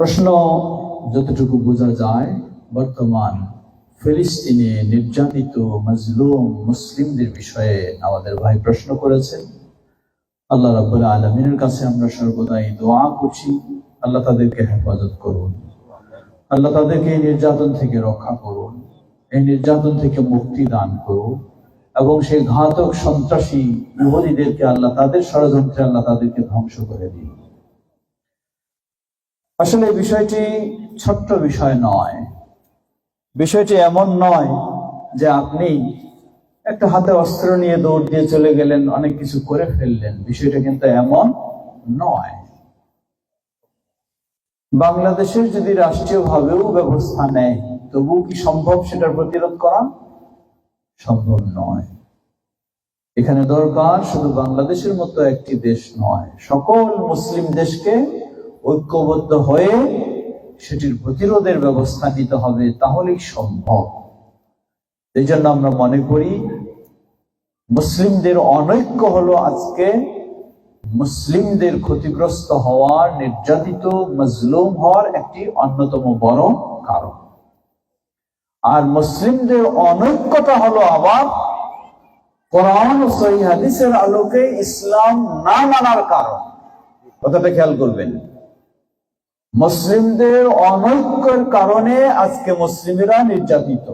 প্রশ্ন যতটুকু বোঝা যায়, বর্তমান ফিলিস্তিনে নির্যাতিত মজলুম মুসলিমদের বিষয়ে আমাদের ভাই প্রশ্ন করেছেন। আল্লাহ রাবুল আলমিনের কাছে আমরা সর্বদাই দোয়া করছি। আল্লাহ তাদেরকে হেফাজত করুন। আল্লাহ তাদেরকে নির্যাতন থেকে রক্ষা করুন। এই নির্যাতন থেকে মুক্তি দান করুন। এবং সেই ঘাতক সন্ত্রাসী ইহুদিদেরকে আল্লাহ তাদের ষড়যন্ত্রে আল্লাহ তাদেরকে ধ্বংস করে দিন। আসলে বিষয়টি ছোট্ট বিষয় নয়। বিষয়টি এমন নয় যে আপনি একটা হাতে অস্ত্র নিয়ে দৌড় দিয়ে চলে গেলেন, অনেক কিছু করে ফেললেন। বিষয়টা কিন্তু এমন নয়। বাংলাদেশের যদি রাষ্ট্রীয় ভাবেও ব্যবস্থা নেয় তবু কি সম্ভব সেটার প্রতিরোধ করা? সম্ভব নয়। এখানে দরকার শুধু বাংলাদেশের মতো একটি দেশ নয়, সকল মুসলিম দেশকে ঐক্যবদ্ধ হয়ে সেটির প্রতিরোধের ব্যবস্থা নিতে হবে, তাহলেই সম্ভব। এই জন্য আমরা মনে করি, মুসলিমদের অনৈক্য হলো আজকে মুসলিমদের ক্ষতিগ্রস্ত হওয়ার, নির্যাতিত, মজলুম হওয়ার একটি অন্যতম বড় কারণ। আর মুসলিমদের অনৈক্যতা হলো আবার কোরআন ও সহি হাদিসের আলোকে ইসলাম না মানার কারণ। কথাটা খেয়াল করবেন। মুসলিমদের অনৈক্যের কারণে আজকে মুসলিমেরা নির্যাতিত।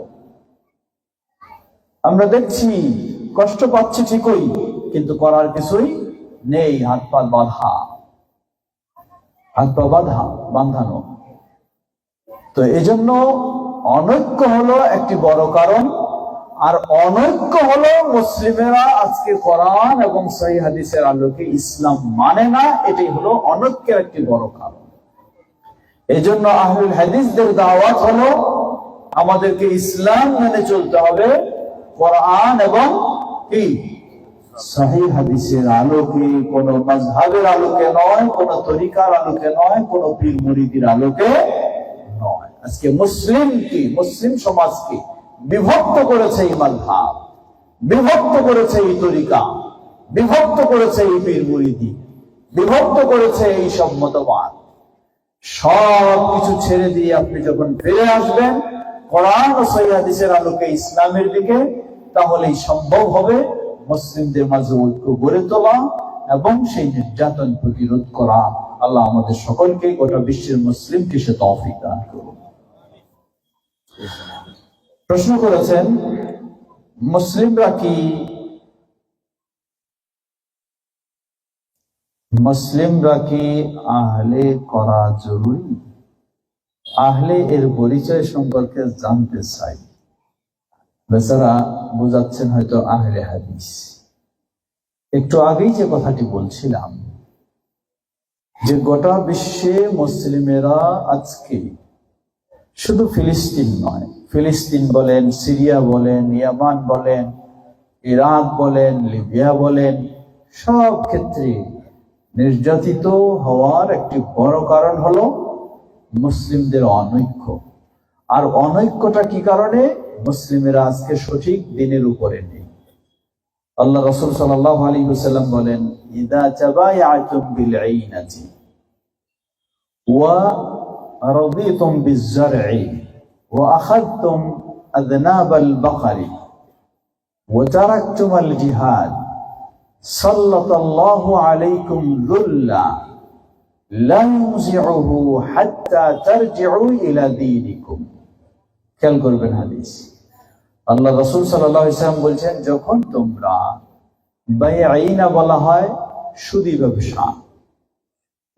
আমরা দেখছি, কষ্ট পাচ্ছি ঠিকই, কিন্তু করার কিছুই নেই, হাত পা বাধা। হাত পা বাধা, বাঁধানো। তো এজন্য অনৈক্য হলো একটি বড় কারণ, আর অনৈক্য হলো মুসলিমেরা আজকে কোরআন এবং সহি হাদিসের আলোকে ইসলাম মানে না, এটাই হলো অনৈক্যের একটি বড় কারণ। এই জন্য আহুল হাদিসদের দাওয়াত হলো আমাদেরকে ইসলাম মেনে চলতে হবে, কোরআন এবং কি? হাদিসের আলোকে, কোন আলোকে নয়, কোন তরিকার আলোকে নয়, কোন পীর মুরিদির আলোকে নয়। আজকে মুসলিম কি? মুসলিম সমাজকে বিভক্ত করেছে এই মালহাব বিভক্ত করেছে এই তরিকা, বিভক্ত করেছে এই পীর মুরিদি, বিভক্ত করেছে এই সব মতবাদ। সব কিছু ছেড়ে দিয়ে আপনি যখন ফিরে আসবেন, কোরআন ও সৈয়াদিসের আলোকে ইসলামের দিকে, তাহলেই সম্ভব হবে মুসলিমদের মাঝে ঐক্য গড়ে তোলা এবং সেই নির্যাতন প্রতিরোধ করা। আল্লাহ আমাদের সকলকে গোটা বিশ্বের মুসলিমকে সে তৌফিক দান করুন। প্রশ্ন করেছেন, মুসলিমরা কি মুসলিমরা কি আহলে করা জরুরি। আহলে এর পরিচয় সম্পর্কে জানতে চাই। বেচারা বোঝাচ্ছেন হয়তো আহলে হাদিস। একটু আগেই যে কথাটি বলছিলাম, যে গোটা বিশ্বে মুসলিমেরা আজকে শুধু ফিলিস্তিন নয়, ফিলিস্তিন বলেন, সিরিয়া বলেন, ইয়ামান বলেন, ইরাক বলেন, লিবিয়া বলেন, সব ক্ষেত্রে নির্যাতিত হওয়ার একটি বড় কারণ হলো মুসলিমদের অনৈক্য। আর অনৈক্যটা কি কারণে? মুসলিমেরা আজকে সঠিক দিনের উপরে নেই। আল্লাহ রসুল সাল্লাহ আলী হুসাল্লাম বলেন, ইদা চাবাই আয়তম বিল ওয়া রদিতম বাকারি জিহাদ খেয়াল করবেন হাদিস। আল্লাহ রসুল বলছেন, যখন তোমরা বলা হয়, সুদি ব্যবসা।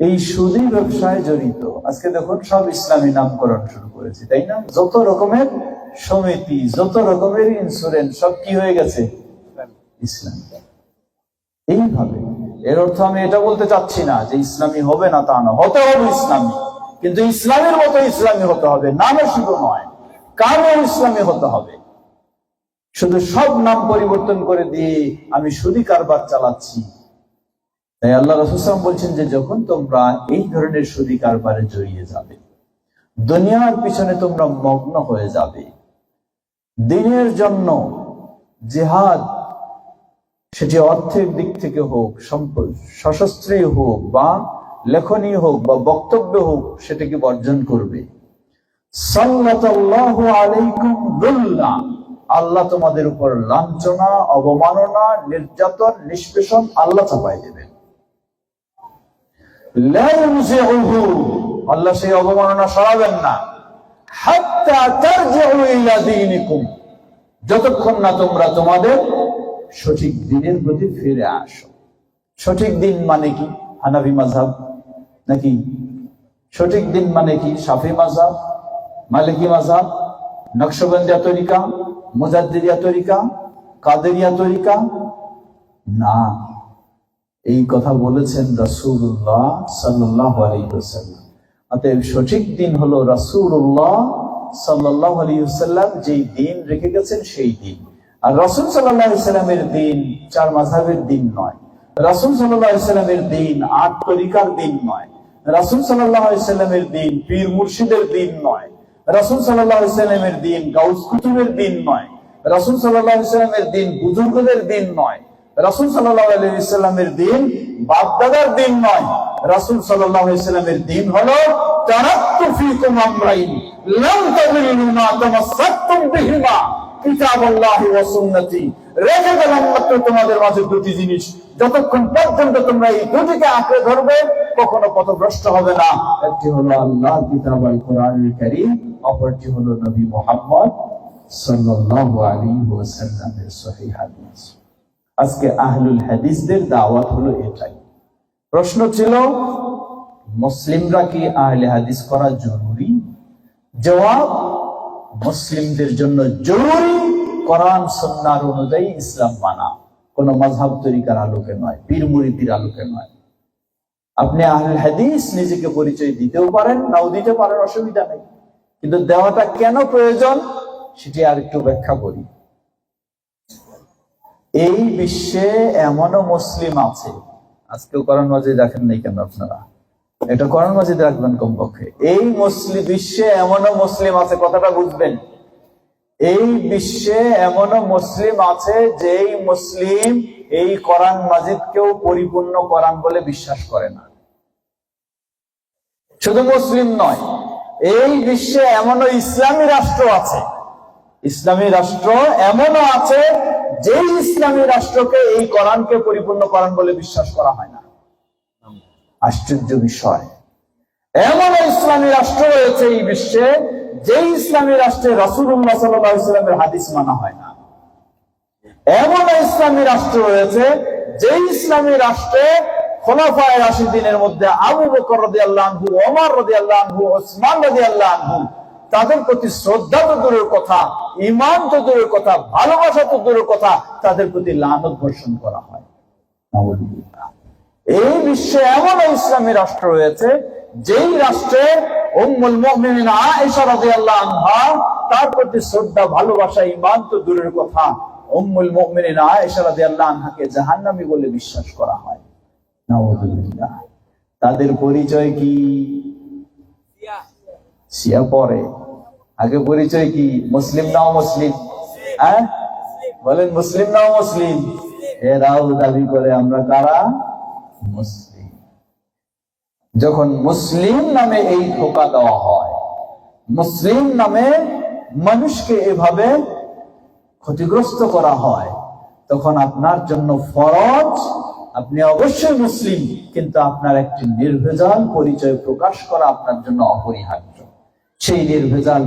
এই সুদি ব্যবসায় জড়িত। আজকে দেখুন, সব ইসলামী নামকরণ শুরু করেছে, তাই না? যত রকমের সমিতি, যত রকমের ইন্স্যুরেন্স সব কি হয়ে গেছে? ইসলাম। এইভাবে। এর অর্থ আমি এটা বলতে চাচ্ছি না যে ইসলামী হবে না তা না, হতে হবে ইসলামী। কিন্তু ইসলামের মতো ইসলামী হতে হবে, নামে শুধু নয় কারও ইসলামী হতে হবে। শুধু সব নাম পরিবর্তন করে দিয়ে আমি সুদি কারবার চালাচ্ছি। তাই আল্লাহ রসুলাম বলছেন যে যখন তোমরা এই ধরনের সুদি কারবারে জড়িয়ে যাবে, দুনিয়ার পিছনে তোমরা মগ্ন হয়ে যাবে। দিনের জন্য জেহাদ সেটি অর্থের দিক থেকে হোক, সম্প- হোক বা লেখনী হোক বা বক্তব্য হোক, সেটাকে বর্জন করবে। আল্লাহ তোমাদের উপর লাঞ্ছনা, অবমাননা, নির্যাতন, নিষ্পেষণ আল্লাহ চাপাই দেবেন। আল্লাহ সেই অবমাননা সরাবেন না। যতক্ষণ না তোমরা তোমাদের সঠিক দিনের প্রতি ফিরে আসো। সঠিক দিন মানে কি? হানাফি মাযহাব? নাকি সঠিক দিন মানে কি? শাফি মাযহাব? মালিকি মাযহাব? নকশবন্দিয়া তরিকা? মুজাদ্দিদিয়া তরিকা? কাদেরিয়া তরিকা? না। এই কথা বলেছেন রাসূলুল্লাহ সাল্লাল্লাহু আলাইহি ওয়াসাল্লাম। অতএব সঠিক দিন হলো রাসূলুল্লাহ সাল্লাল্লাহু আলাইহি ওয়াসাল্লাম যেই দিন রেখে গেছেন সেই দিন। আর রাসূল সাল্লাল্লাহু আলাইহি সাল্লামের দিন চার মাযহাবের দিন নয়। রাসূল সাল্লাল্লাহু আলাইহি সাল্লামের দিন আট তরিকার দিন নয়। রাসূল সাল্লাল্লাহু আলাইহি সাল্লামের দিন পীর মুর্শিদের দিন নয়। রাসূল সাল্লাল্লাহু আলাইহি সাল্লামের দিন গাউস কুতুবের দিন নয়। রাসূল সাল্লাল্লাহু আলাইহি সাল্লামের দিন বুজুর্গদের দিন নয়। রাসূল সাল্লাল্লাহু আলাইহি সাল্লামের দিন বাপদাদার দিন নয়। রাসূল সাল্লাল্লাহু আলাইহি সাল্লামের দিন হলো তারাক্তু ফীকুম আমরাইন, লাম তাদিল্লু মা তামাসসাকতুম বিহিমা। রেখে গেলাম মাত্র তোমাদের মাঝে দুটি জিনিস। যতক্ষণ পর্যন্ত তোমরা এই দুটিকে আঁকড়ে ধরবে, কখনো পথভ্রষ্ট হবে না। একটি হলো আল্লাহ কিতাব অপরটি হলো নবী মুহাম্মদ আজকে আহলুল হাদিসদের দাওয়াত হলো এটাই। প্রশ্ন ছিল, মুসলিমরা কি আহলে হাদিস করা জরুরি? জবাব মুসলিমদের জন্য জরুরি কোরআন সন্ন্যার অনুযায়ী ইসলাম মানা। কোন মাঝহাব তরিকার আলোকে নয়, পীর মুরিদির আলোকে নয়। আপনি আহলে হাদিস নিজেকে পরিচয় দিতেও পারেন, নাও দিতে পারেন, অসুবিধা নেই। কিন্তু দেওয়াটা কেন প্রয়োজন, সেটি আর একটু ব্যাখ্যা করি। এই বিশ্বে এমনও মুসলিম আছে, আজকেও করণ মাঝে দেখেন নাই কেন আপনারা? এটা করণ মাঝে রাখবেন কমপক্ষে। এই মুসলিম বিশ্বে এমনও মুসলিম আছে, কথাটা বুঝবেন। এই বিশ্বে এমনও মুসলিম আছে যেই মুসলিম এই কোরআন মাজিদকেও পরিপূর্ণ কোরআন বলে বিশ্বাস করে না। শুধু মুসলিম নয়, এই বিশ্বে এমনও ইসলামী রাষ্ট্র আছে। ইসলামী রাষ্ট্র এমনও আছে যেই ইসলামী রাষ্ট্রকে এই কোরআনকে পরিপূর্ণ কোরআন বলে বিশ্বাস করা হয় না। আশ্চর্য বিষয় এমন ইসলামী রাষ্ট্র রয়েছে এই বিশ্বে যে ইসলামী রাষ্ট্রে রাসুল্লাহ সাল্লামের হাদিস মানা হয় না এমন ইসলামী রাষ্ট্র রয়েছে যে ইসলামী রাষ্ট্রে খোলাফায় মধ্যে আবু বকর রদি ওমর রদি ওসমান রদি তাদের প্রতি শ্রদ্ধা তো দূরের কথা ইমান তো দূরের কথা, ভালোবাসা তো দূরের কথা, তাদের প্রতি লানত বর্ষণ করা হয়। এই বিশ্বে এমন ইসলামী রাষ্ট্র রয়েছে যেই রাষ্ট্রে উম্মুল মুমিনিন আয়েশা রাদিয়াল্লাহু আনহা তার প্রতি শ্রদ্ধা ভালোবাসা ঈমান তো দূরের কথা। উম্মুল মুমিনিন আয়েশা রাদিয়াল্লাহু আনহাকে জাহান্নামী বলে বিশ্বাস করা হয়। নাউযুবিল্লাহ তাদের পরিচয় কি? শিয়া পরে। আগে পরিচয় কি? মুসলিম নাও মুসলিম। হ্যাঁ? বলেন মুসলিম নাও মুসলিম। এরাও দাবি করে আমরা কারা? মুসলিম। যখন মুসলিম নামে এই ধোকা দেওয়া হয়, মুসলিম নামে মানুষকে এভাবে ক্ষতিগ্রস্ত করা হয়, তখন আপনার জন্য ফরজ, আপনি অবশ্যই মুসলিম, কিন্তু আপনার একটি নির্ভেজাল পরিচয় প্রকাশ করা আপনার জন্য অপরিহার্য। সেই নির্ভেজাল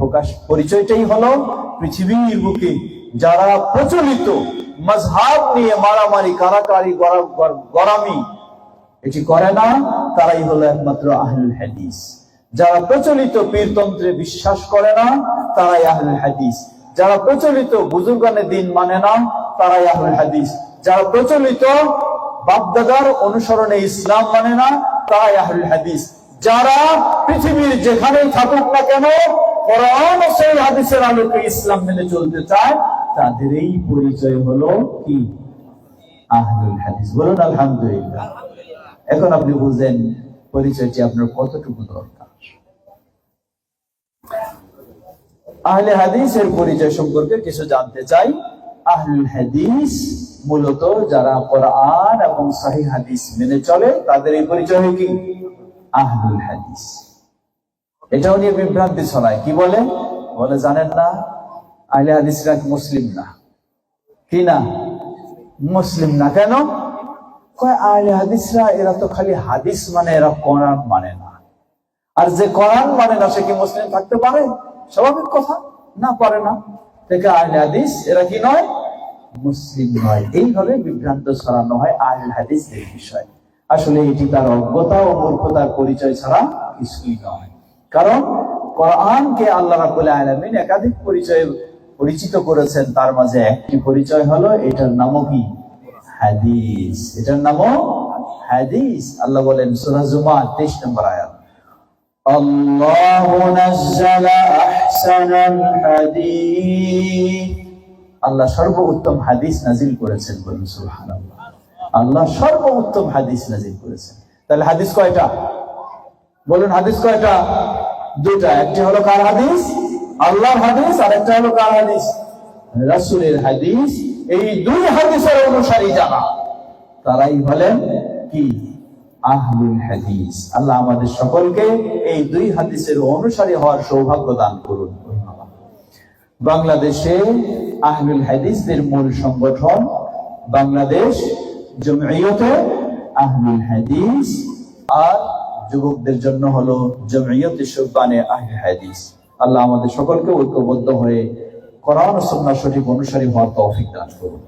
প্রকাশ পরিচয়টাই হলো পৃথিবীর বুকে যারা প্রচলিত মজহাব নিয়ে মারামারি, কারাকারি গরা- গর- গরামি। এটি করে না, তারাই হলো একমাত্র আহলুল হাদিস। যারা প্রচলিত পীরতন্ত্রে বিশ্বাস করে না, তারাই আহলুল হাদিস। যারা প্রচলিত বুজুর্গানের দিন মানে না, তারাই আহলুল হাদিস। যারা প্রচলিত বাপদাদার অনুসরণে ইসলাম মানে না, তারাই আহলুল হাদিস। যারা পৃথিবীর যেখানেই থাকুক না কেন, কোরআন ও সেই হাদিসের আলোকে ইসলাম মেনে চলতে চায় তাদের এই পরিচয় হলো কি? আহলুল হাদিস। বলুন, আলহামদুলিল্লাহ। এখন আপনি বুঝলেন পরিচয়টি আপনার কতটুকু দরকার। আহলে হাদিসের পরিচয় সম্পর্কে কিছু জানতে চাই। আহলুল হাদিস মূলত যারা কোরআন এবং সহি হাদিস মেনে চলে, তাদের এই পরিচয় কি? আহলুল হাদিস। এটাও নিয়ে বিভ্রান্তি ছড়ায়। কি বলে বলে জানেন না? আহলে হাদিসরা মুসলিম না। কি না? মুসলিম না। কেন? কয়, আহলে হাদিসরা, এরা তো খালি হাদিস মানে এরা কোরআন মানে না। আর যে কোরআন মানে না, সে কি মুসলিম থাকতে পারে? স্বাভাবিক কথা। না, পারে না। থেকে আহলে হাদিস, এরা কি নয়? মুসলিম নয়। এইভাবে বিভ্রান্ত ছড়ানো হয় আহলে হাদিসের বিষয়। আসলে এটি তার অজ্ঞতা ও মূর্খতার পরিচয় ছাড়া কিছুই নয়। কারণ কোরআনকে আল্লাহ রাবুল আলমিন একাধিক পরিচয়ে পরিচিত করেছেন তার মাঝে একটি পরিচয় হলো এটার নামও কি হাদিস এটার নামও হাদিস আল্লাহ বলেন সূরা জুমার 23 নম্বর আয়াত الله نزل أحسن الحديث আল্লাহ সর্বোত্তম হাদিস নাজিল করেছেন বলুন সুবহানাল্লাহ আল্লাহ সর্বোত্তম হাদিস নাজিল করেছেন তাহলে হাদিস কয়টা বলুন হাদিস কয়টা দুটা একটি হলো কার হাদিস আল্লাহর হাদিস আর একটা হলো কার হাদিস? রাসূলের হাদিস। এই দুই হাদিসের অনুসারী যারা, তারাই হলেন কি? আহলুল হাদিস। আল্লাহ আমাদের সকলকে এই দুই হাদিসের অনুসারী হওয়ার সৌভাগ্য দান করুন। বাংলাদেশে আহলুল হাদিসদের মূল সংগঠন বাংলাদেশ জমিয়তে আহলুল হাদিস। আর যুবকদের জন্য হলো জমিয়তে সুবানে আহলে হাদিস। আল্লাহ আমাদের সকলকে ঐক্যবদ্ধ হয়ে করার সন্ন্যাস সঠিক অনুসারী হওয়ার তৌফিক দান করুন।